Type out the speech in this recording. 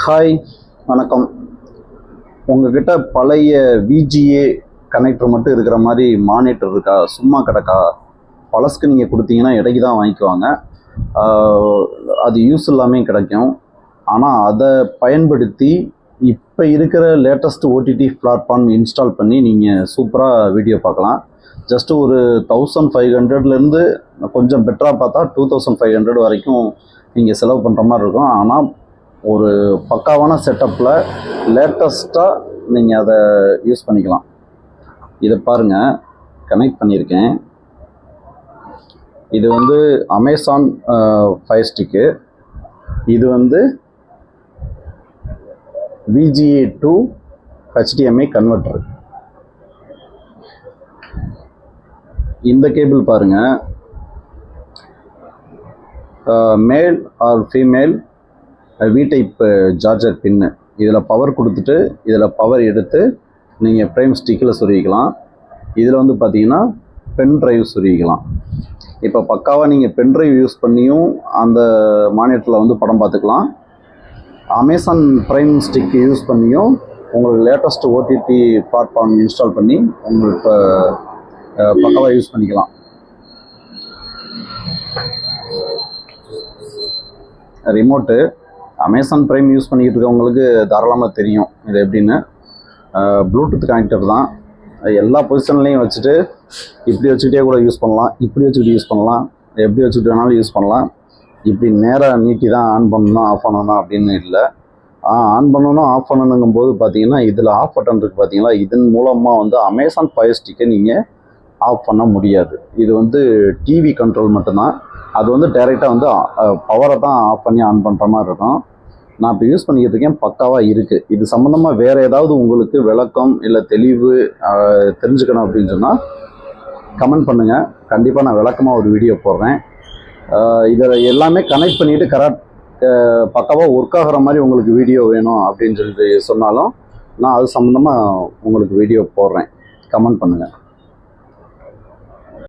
Hi வணக்கம். உங்ககிட்ட பழைய விஜிஏ கனெக்டர் மட்டும் இருக்கிற மாதிரி மானிட்டர் இருக்கா? சும்மா கிடக்கா? பழசுக்கு நீங்கள் கொடுத்தீங்கன்னா இடைக்கு தான் வாங்கிக்குவாங்க. அது யூஸ் இல்லாமே கிடைக்கும். ஆனால் அதை பயன்படுத்தி இப்போ இருக்கிற லேட்டஸ்ட் ஓடிடி பிளாட்ஃபார்ம் இன்ஸ்டால் பண்ணி நீங்கள் சூப்பராக வீடியோ பார்க்கலாம். ஜஸ்ட்டு ஒரு தௌசண்ட் ஃபைவ் ஹண்ட்ரட்லேருந்து கொஞ்சம் பெட்டராக பார்த்தா டூ தௌசண்ட் ஃபைவ் ஹண்ட்ரட் வரைக்கும் நீங்கள் செலவு பண்ணுற மாதிரி இருக்கும். ஆனால் ஒரு பக்காவான செட்டப்பில் லேட்டஸ்ட்டாக நீங்கள் அதை யூஸ் பண்ணிக்கலாம். இதை பாருங்கள் கனெக்ட் பண்ணியிருக்கேன். இது வந்து அமேசான் ஃபைவ் ஸ்டிக்கு இது வந்து விஜிஏ டு ஹெச்டிஎம்ஐ கன்வெர்ட்டர் இந்த கேபிள் பாருங்கள் male or female V type charger pin இதில் பவர் கொடுத்துட்டு இதில் பவர் எடுத்து நீங்கள் ப்ரைம் ஸ்டிக்கில் சொருகிக்கலாம். இதில் வந்து பார்த்தீங்கன்னா பென் ட்ரைவ் சொருகிக்கலாம். இப்போ பக்காவாக நீங்கள் பென் ட்ரைவ் யூஸ் பண்ணியும் அந்த மானிட்டரில் வந்து படம் பார்த்துக்கலாம் அமேசான் ப்ரைம் ஸ்டிக் யூஸ் பண்ணியும் உங்களுக்கு லேட்டஸ்ட் ஓடிடி பிளாட்ஃபார்ம் இன்ஸ்டால் பண்ணி உங்களுக்கு பக்காவாக யூஸ் பண்ணிக்கலாம். ரிமோட்டு அமேசான் ப்ரைம் யூஸ் பண்ணிக்கிட்டு இருக்கவங்களுக்கு தாராளமாக தெரியும். இது எப்படின்னு? ப்ளூடூத் கனெக்டர் தான். எல்லா பொசிஷன்லேயும் வச்சுட்டு இப்படி வச்சுக்கிட்டே கூட யூஸ் பண்ணலாம். இப்படி வச்சுக்கிட்டு யூஸ் பண்ணலாம். எப்படி வச்சுக்கிட்டு வேணாலும் யூஸ் பண்ணலாம். இப்படி நேராக நீட்டி தான் ஆன் பண்ணணும் ஆஃப் பண்ணணும் அப்படின்னு இல்லை. ஆன் பண்ணணும் ஆஃப் பண்ணணுங்கும் போது பார்த்தீங்கன்னா இதில் ஆஃப் பட்டன் இருக்குது பார்த்தீங்களா இதன் மூலமாக வந்து அமேசான் ஃபயர் ஸ்டிக்கை நீங்கள் ஆஃப் பண்ண முடியாது. இது வந்து டிவி கண்ட்ரோல் மட்டும்தான். அது வந்து டைரெக்டாக வந்து பவரை தான் ஆஃப் பண்ணி ஆன் பண்ணுற மாதிரி இருக்கும். நான் இப்போ யூஸ் பண்ணிக்கிட்டு இருக்கேன் பக்காவாக இருக்குது இது சம்மந்தமாக வேறு ஏதாவது உங்களுக்கு விளக்கம் இல்லை தெளிவு தெரிஞ்சுக்கணும் அப்படின்னு சொன்னால் கமெண்ட் பண்ணுங்கள் கண்டிப்பாக நான் விளக்கமாக ஒரு வீடியோ போடுறேன். இதில் எல்லாமே கனெக்ட் பண்ணிவிட்டு கரெக்ட் பக்காவாக ஒர்க் ஆகிற மாதிரி உங்களுக்கு வீடியோ வேணும் அப்படின்னு சொல்லிட்டு சொன்னாலும் நான் அது சம்மந்தமாக உங்களுக்கு வீடியோ போடுறேன். கமெண்ட் பண்ணுங்கள்